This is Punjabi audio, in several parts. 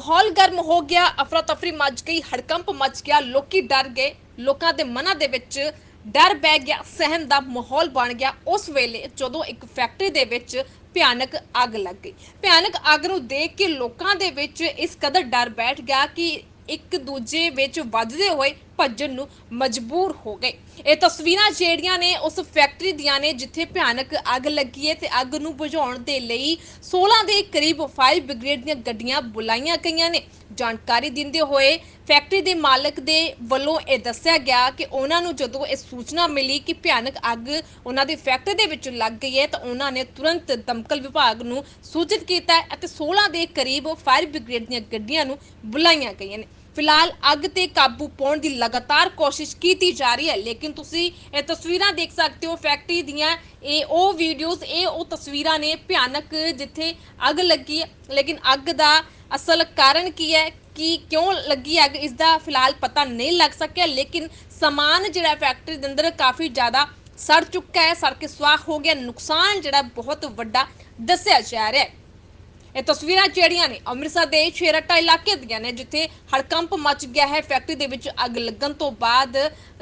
ਮਾਹੌਲ ਗਰਮ ਹੋ ਗਿਆ ਅਫਰਾ ਤਫਰੀ ਮਚ ਗਈ, ਹੜਕੰਪ ਮਚ ਗਿਆ, ਲੋਕੀ ਡਰ ਗਏ, ਲੋਕਾਂ ਦੇ ਮਨਾਂ ਦੇ ਵਿੱਚ ਡਰ ਬੈ ਗਿਆ, ਸਹਿਮ ਦਾ ਮਾਹੌਲ ਬਣ ਗਿਆ। ਉਸ ਵੇਲੇ ਜਦੋਂ ਇੱਕ ਫੈਕਟਰੀ ਦੇ ਵਿੱਚ ਭਿਆਨਕ ਅੱਗ ਲੱਗ ਗਈ। ਭਿਆਨਕ ਅੱਗ ਨੂੰ ਦੇਖ ਕੇ ਲੋਕਾਂ ਦੇ ਵਿੱਚ ਇਸ ਕਦਰ ਡਰ ਬੈਠ ਗਿਆ ਕਿ ਇੱਕ ਦੂਜੇ ਵਿੱਚ ਵੱਜਦੇ ਹੋਏ ਭੱਜਣ ਨੂੰ ਮਜਬੂਰ ਹੋ ਗਏ। ਇਹ ਤਸਵੀਰਾਂ ਜਿਹੜੀਆਂ ਨੇ ਉਸ ਫੈਕਟਰੀ ਦੀਆਂ ਨੇ ਜਿੱਥੇ ਭਿਆਨਕ ਅੱਗ ਲੱਗੀ ਹੈ ਤੇ ਅੱਗ ਨੂੰ ਬੁਝਾਉਣ ਦੇ ਲਈ 16 ਦੇ ਕਰੀਬ ਫਾਇਰ ਬ੍ਰਿਗੇਡ ਦੀਆਂ ਗੱਡੀਆਂ ਬੁਲਾਈਆਂ ਗਈਆਂ ਨੇ। ਜਾਣਕਾਰੀ ਦਿੰਦੇ ਹੋਏ ਫੈਕਟਰੀ ਦੇ ਮਾਲਕ ਦੇ ਵੱਲੋਂ ਇਹ ਦੱਸਿਆ ਗਿਆ ਕਿ ਉਹਨਾਂ ਨੂੰ ਜਦੋਂ ਇਹ ਸੂਚਨਾ ਮਿਲੀ ਕਿ ਭਿਆਨਕ ਅੱਗ ਉਹਨਾਂ ਦੀ ਫੈਕਟਰੀ ਦੇ ਵਿੱਚ ਲੱਗ ਗਈ ਹੈ ਤਾਂ ਉਹਨਾਂ ਨੇ ਤੁਰੰਤ ਦਮਕਲ ਵਿਭਾਗ ਨੂੰ ਸੂਚਿਤ ਕੀਤਾ ਅਤੇ 16 ਦੇ ਕਰੀਬ ਫਾਇਰ ਬ੍ਰਿਗੇਡ ਦੀਆਂ ਗੱਡੀਆਂ ਨੂੰ ਬੁਲਾਈਆਂ ਗਈਆਂ ਨੇ। ਫਿਲਹਾਲ ਅੱਗ ਤੇ ਕਾਬੂ ਪਾਉਣ ਦੀ ਲਗਾਤਾਰ ਕੋਸ਼ਿਸ਼ ਕੀਤੀ ਜਾ ਰਹੀ ਹੈ, ਲੇਕਿਨ ਤੁਸੀਂ ਇਹ ਤਸਵੀਰਾਂ ਦੇਖ ਸਕਦੇ ਹੋ ਫੈਕਟਰੀ ਦੀਆਂ। ਇਹ ਉਹ ਵੀਡੀਓਜ਼ ਇਹ ਉਹ ਤਸਵੀਰਾਂ ਨੇ ਭਿਆਨਕ ਜਿੱਥੇ ਅੱਗ ਲੱਗੀ ਹੈ। ਲੇਕਿਨ ਅੱਗ ਦਾ ਅਸਲ ਕਾਰਨ ਕੀ ਹੈ, ਕਿ ਕਿਉਂ ਲੱਗੀ ਅੱਗ ਇਸ ਦਾ ਫਿਲਹਾਲ ਪਤਾ ਨਹੀਂ ਲੱਗ ਸਕਿਆ, ਲੇਕਿਨ ਸਮਾਨ ਜਿਹੜਾ ਫੈਕਟਰੀ ਦੇ ਅੰਦਰ ਕਾਫੀ ਜ਼ਿਆਦਾ ਸੜ ਚੁੱਕਾ ਹੈ, ਸੜ ਕੇ ਸੁਆਹ ਹੋ ਗਿਆ। ਨੁਕਸਾਨ ਜਿਹੜਾ ਬਹੁਤ ਵੱਡਾ ਦੱਸਿਆ ਜਾ ਰਿਹਾ ਹੈ। ਇਹ ਤਸਵੀਰਾਂ ਜਿਹੜੀਆਂ ਨੇ ਅੰਮ੍ਰਿਤਸਰ ਦੇ ਛੇਰਟਾ ਇਲਾਕੇ ਦੀਆਂ ਨੇ ਜਿੱਥੇ ਹੜਕੰਪ ਮਚ ਗਿਆ ਹੈ। ਫੈਕਟਰੀ ਦੇ ਵਿੱਚ ਅੱਗ ਲੱਗਣ ਤੋਂ ਬਾਅਦ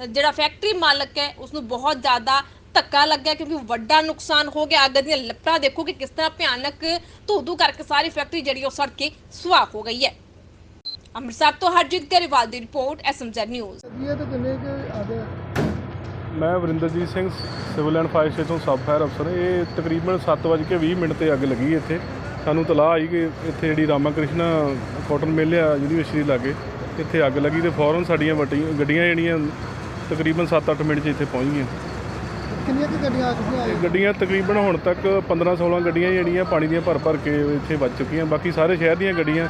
ਜਿਹੜਾ ਫੈਕਟਰੀ ਮਾਲਕ ਹੈ ਉਸ ਨੂੰ ਬਹੁਤ ਜ਼ਿਆਦਾ ਧੱਕਾ ਲੱਗਾ ਕਿਉਂਕਿ ਵੱਡਾ ਨੁਕਸਾਨ ਹੋ ਗਿਆ। ਅੱਗ ਦੀਆਂ ਲੱਪੜਾਂ ਦੇਖੋ ਕਿ ਕਿਸ ਤਰ੍ਹਾਂ ਭਿਆਨਕ ਧੂ-ਧੂ ਕਰਕੇ ਸਾਰੀ ਫੈਕਟਰੀ ਜਿਹੜੀ ਉਹ ਸੜ ਕੇ ਸੁਆਹ ਹੋ ਗਈ ਹੈ। ਅੰਮ੍ਰਿਤਸਰ ਤੋਂ ਹਰਜੀਤ ਗਰੇਵਾਲ ਦੀ ਰਿਪੋਰਟ ਐਸਐਮਜ਼ੈਡ ਨਿਊਜ਼ ਇਹ ਤਾਂ ਕਿੰਨੇ ਕਿ ਆਦੇ ਮੈਂ Varinderjit Singh civil and fire station sub fire ਅਫਸਰ ਇਹ ਤਕਰੀਬਨ 7:20 ਮਿੰਟ ਤੇ ਅੱਗ ਲੱਗੀ ਇੱਥੇ। ਸਾਨੂੰ ਤਲਾਹ ਆਈ ਕਿ ਇੱਥੇ ਜਿਹੜੀ ਰਾਮਾ ਕ੍ਰਿਸ਼ਨਾ ਕਾਟਨ ਮਿਲ ਆ ਯੂਨੀਵਰਸਿਟੀ ਲਾਗੇ ਇੱਥੇ ਅੱਗ ਲੱਗੀ ਤੇ ਫੌਰਨ ਸਾਡੀਆਂ ਵੱਡੀਆਂ ਗੱਡੀਆਂ ਜਿਹੜੀਆਂ ਤਕਰੀਬਨ 7-8 ਮਿੰਟ 'ਚ ਇੱਥੇ ਪਹੁੰਚ ਗਈਆਂ। ਕਿੰਨੀਆਂ ਕਿ ਗੱਡੀਆਂ ਆ ਚੁੱਕੀਆਂ? ਇਹ ਗੱਡੀਆਂ ਤਕਰੀਬਨ ਹੁਣ ਤੱਕ 15-16 ਗੱਡੀਆਂ ਜਿਹੜੀਆਂ ਪਾਣੀ ਦੀਆਂ ਭਰ ਭਰ ਕੇ ਇੱਥੇ ਵੱਜ ਚੁੱਕੀਆਂ। ਬਾਕੀ ਸਾਰੇ ਸ਼ਹਿਰ ਦੀਆਂ ਗੱਡੀਆਂ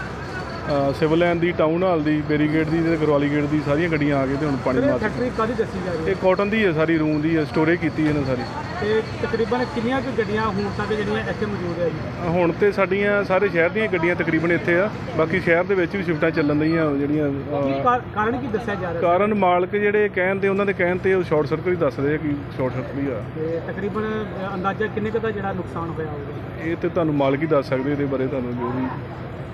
ਸਿਵਲ ਲਾਈਨ ਦੀ ਟਾਊਨ ਹਾਲ ਦੀ ਬੈਰੀਗੇਡ ਦੀ ਤੇ ਗਰਵਾਲੀ ਗੇਟ ਦੀ ਸਾਰੀਆਂ ਗੱਡੀਆਂ ਆ ਕੇ ਤੇ ਹੁਣ ਪਾਣੀ ਮਾਰ ਚੁੱਕੀਆਂ। ਫੈਕਟਰੀ ਕਾਦੀ ਦੱਸੀ ਜਾ ਰਹੀ ਇਹ ਕਾਟਨ ਦੀ ਹੈ ਸਾਰੀ ਰੂਮ ਦੀ ਹੈ ਸਟੋਰੇਜ ਕੀਤੀ ਇਹਨਾਂ ਸਾਰੀ। ਤੇ ਤਕਰੀਬਨ ਕਿੰਨੀਆਂ ਕੁ ਗੱਡੀਆਂ ਹੁਣ ਤੱਕ ਜਿਹੜੀਆਂ ਇੱਥੇ ਮੌਜੂਦ ਹੈ ਜੀ? ਹੁਣ ਤੇ ਸਾਡੀਆਂ ਸਾਰੇ ਸ਼ਹਿਰ ਦੀਆਂ ਗੱਡੀਆਂ ਤਕਰੀਬਨ ਇੱਥੇ ਆ। ਬਾਕੀ ਸ਼ਹਿਰ ਦੇ ਵਿੱਚ ਵੀ ਸ਼ਿਫਟਾਂ ਚੱਲਣ ਰਹੀਆਂ ਜਿਹੜੀਆਂ ਕੀ ਅਹ, ਕਾ- ਕਾਰਨ ਕੀ ਦੱਸਿਆ ਜਾ ਰਿਹਾ? ਕਾਰਨ ਮਾਲਕ ਜਿਹੜੇ ਕਹਿਣ ਤੇ ਉਹਨਾਂ ਦੇ ਕਹਿਣ ਤੇ ਉਹ ਸ਼ਾਰਟ ਸਰਕਟ ਹੀ ਦੱਸਦੇ ਆ ਕਿ ਸ਼ਾਰਟ ਸਰਕਟ ਹੀ ਆ। ਤੇ ਤਕਰੀਬਨ ਅ, ਅੰਦਾਜ਼ਾ ਕਿੰਨੇ ਕੁ ਦਾ ਜਿਹੜਾ ਨੁਕਸਾਨ ਹੋਇਆ ਹੋਵੇਗਾ ਇਹ ਤੇ ਤੁਹਾਨੂੰ ਮਾਲਕ ਹੀ ਦੱਸ ਸਕਦੇ ਇਹਦੇ ਬਾਰੇ ਤੁਹਾਨੂੰ ਜੋ ਵੀ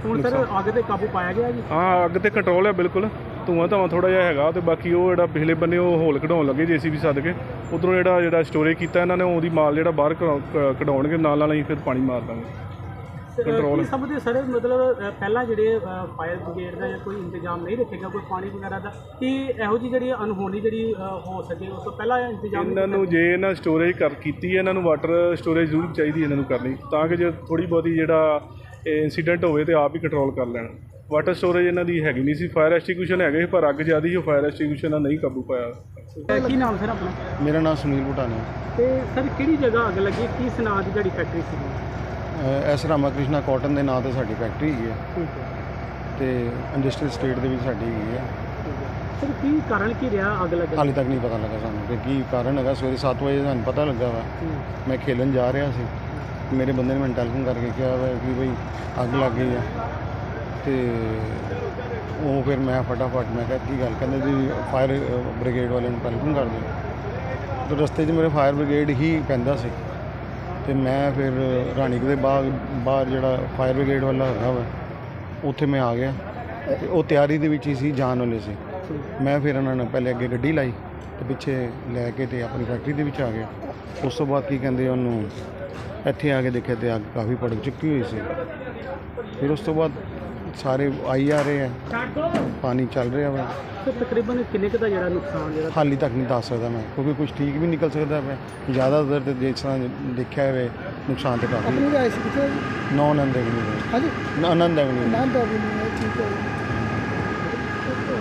ਹੁਣ ਸਰ ਅੱਗ ਤੇ ਕਾਬੂ ਪਾਇਆ ਗਿਆ ਜੀ? ਹਾਂ ਅੱਗ ਤੇ ਕੰਟਰੋਲ ਹੈ ਬਿਲਕੁਲ। ਧੂਆਂ ਧਾਵਾਂ ਥੋੜਾ ਜਿਹਾ ਹੈਗਾ ਤੇ ਬਾਕੀ ਉਹ ਜਿਹੜਾ ਪਿਛਲੇ ਬੰਨੇ ਉਹ ਹੋਲ ਕਢਾਉਣ ਲੱਗੇ ਜੀਸੀਬੀ ਸੱਦ ਕੇ ਉਧਰੋਂ ਜਿਹੜਾ ਜਿਹੜਾ ਸਟੋਰੇਜ ਕੀਤਾ ਇਹਨਾਂ ਨੇ ਉਹਦੀ ਮਾਲ ਜਿਹੜਾ ਬਾਹਰ ਕਢਾਉਣਗੇ ਨਾਲ ਨਾਲ ਅਸੀਂ ਫਿਰ ਪਾਣੀ ਮਾਰ ਦਾਂਗੇ। Control ਕੀ ਸਮਝਦੇ ਸਰ ਮਤਲਬ ਪਹਿਲਾਂ ਜਿਹੜੇ ਫਾਇਰ ਬ੍ਰਿਗੇਡ ਦਾ ਜਾਂ ਕੋਈ ਇੰਤਜ਼ਾਮ ਨਹੀਂ ਰੱਖੇਗਾ ਕੋਈ ਪਾਣੀ ਵਗੈਰਾ ਦਾ ਕਿ ਇਹੋ ਜੀ ਜਿਹੜੀ ਅਨਹੋਣੀ ਜਿਹੜੀ ਹੋ ਸਕੇ ਉਸ ਤੋਂ ਪਹਿਲਾਂ ਇੰਤਜ਼ਾਮ ਇਹਨਾਂ ਨੂੰ ਜੇ ਇਹਨਾਂ ਸਟੋਰੇਜ ਕਰ ਕੀਤੀ ਹੈ ਇਹਨਾਂ ਨੂੰ ਵਾਟਰ ਸਟੋਰੇਜ ਜ਼ਰੂਰ ਚਾਹੀਦੀ ਹੈ ਇਹਨਾਂ ਨੂੰ ਕਰਨੀ। ਤਾਂ ਕਿ ਜੇ ਥੋੜੀ ਬਹੁਤੀ ਜਿਹੜਾ ਇਨਸੀਡੈਂਟ ਹੋਵੇ ਤੇ ਆਪ ਹੀ ਕੰਟਰੋਲ ਕਰ ਲੈਣ। ਵਾਟਰ ਸਟੋਰੇਜ ਇਹਨਾਂ ਦੀ ਹੈਗੀ ਨਹੀਂ ਸੀ ਫਾਇਰ ਐਸਟੀਕਿਊਸ਼ਨ ਹੈਗੇ ਸੀ, ਪਰ ਅੱਗ ਜ਼ਿਆਦਾ ਸੀ ਉਹ ਫਾਇਰ ਐਸਟੀਕਿਊਸ਼ਨ ਨਾਲ ਨਹੀਂ ਕਾਬੂ ਪਾਇਆ। ਕੀ ਨਾਮ ਸਰ ਆਪਣਾ? ਮੇਰਾ ਨਾਮ ਸੁਨੀਲ ਭੁਟਾਨੀ ਤੇ ਸਰ ਕਿਹੜੀ ਜਗ੍ਹਾ ਅੱਗ ਲੱਗੀ ਕੀ ਸੁਨਾ ਦੀ ਜਿਹੜੀ ਫੈਕਟਰੀ ਸੀ? ਐਸ ਰਾਮਾ ਕ੍ਰਿਸ਼ਨਾ ਕਾਟਨ ਦੇ ਨਾਂ ਤੇ ਸਾਡੀ ਫੈਕਟਰੀ ਹੈਗੀ ਹੈ। ਠੀਕ ਹੈ। ਤੇ ਇੰਡਸਟਰੀਅਲ ਸਟੇਟ ਦੇ ਵਿੱਚ ਸਾਡੀ ਹੈਗੀ ਹੈ। ਸਰ ਕੀ ਕਾਰਨ ਕੀ ਰਿਹਾ ਅੱਗ ਲੱਗਣ ਹਾਲੇ ਤੱਕ ਨਹੀਂ ਪਤਾ ਲੱਗਾ ਸਾਨੂੰ ਕਿ ਕੀ ਕਾਰਨ ਹੈਗਾ। ਸਵੇਰੇ 7 ਵਜੇ ਸਾਨੂੰ ਪਤਾ ਲੱਗਾ ਵਾ। ਮੈਂ ਖੇਲਣ ਜਾ ਰਿਹਾ ਸੀ। ਮੇਰੇ ਬੰਦੇ ਨੇ ਮੈਨੂੰ ਟੈਲੀਫੋਨ ਕਰਕੇ ਕਿਹਾ ਵਾ ਕਿ ਬਈ ਅੱਗ ਲੱਗ ਗਈ ਆ। ਤੇ ਉਹ ਫਿਰ ਮੈਂ ਫਟਾਫਟ, ਮੈਂ ਕਿਹਾ ਕੀ ਗੱਲ ਕਹਿੰਦੇ ਜੀ ਫਾਇਰ ਬ੍ਰਿਗੇਡ ਵਾਲਿਆਂ ਨੂੰ ਟੈਲੀਫੋਨ ਕਰ ਦਿਓ। ਤੇ ਰਸਤੇ 'ਚ ਮੇਰੇ ਫਾਇਰ ਬ੍ਰਿਗੇਡ ਹੀ ਪੈਂਦਾ ਸੀ। ਤੇ ਮੈਂ ਫਿਰ ਰਾਣੀਕ ਦੇ ਬਾਗ, ਬਾਹਰ ਜਿਹੜਾ ਫਾਇਰ ਬ੍ਰਿਗੇਡ ਵਾਲਾ ਹੈਗਾ ਵਾ, ਉੱਥੇ ਮੈਂ ਆ ਗਿਆ। ਤੇ ਉਹ ਤਿਆਰੀ ਦੇ ਵਿੱਚ ਹੀ ਸੀ, ਜਾਣ ਵਾਲੇ ਸੀ। ਮੈਂ ਫਿਰ ਉਹਨਾਂ ਨੂੰ ਪਹਿਲੇ ਅੱਗੇ ਗੱਡੀ ਲਾਈ ਤੇ ਪਿੱਛੇ ਲੈ ਕੇ ਤੇ ਆਪਣੀ ਫੈਕਟਰੀ ਦੇ ਵਿੱਚ ਆ ਗਿਆ। ਉਸ ਤੋਂ ਬਾਅਦ ਕੀ ਕਹਿੰਦੇ ਉਹਨੂੰ ਇੱਥੇ ਆ ਕੇ ਦੇਖਿਆ ਤੇ ਅੱਗ ਕਾਫੀ ਭੜਕ ਚੁੱਕੀ ਹੋਈ ਸੀ। ਫਿਰ ਉਸ ਤੋਂ ਬਾਅਦ ਸਾਰੇ ਆਈ ਆ ਰਹੇ ਆ। ਪਾਣੀ ਚੱਲ ਰਿਹਾ ਵਾ। ਤਕਰੀਬਨ ਕਿੰਨੇ ਕੁ ਦਾ ਜਿਹੜਾ ਨੁਕਸਾਨ ਜਿਹੜਾ ਹਾਲੀ ਤੱਕ ਨਹੀਂ ਦੱਸ ਸਕਦਾ ਮੈਂ ਕਿਉਂਕਿ ਕੁਝ ਠੀਕ ਵੀ ਨਿਕਲ ਸਕਦਾ ਹੈ ਜ਼ਿਆਦਾਤਰ ਤੇ ਜਿਸ ਤਰ੍ਹਾਂ ਦੇਖਿਆ ਹੋਵੇ ਨੁਕਸਾਨ ਤੇ ਕਾਫੀ ਆਪਣੀ ਰਿਹਾਇਸ਼ ਕਿੱਥੇ? ਹੈ ਜੀ? ਨੌ ਆਨੰਦ ਐਵਨਿਊ ਹਾਂਜੀ ਆਨੰਦ ਐਵਨਿਊ ਠੀਕ ਹੈ।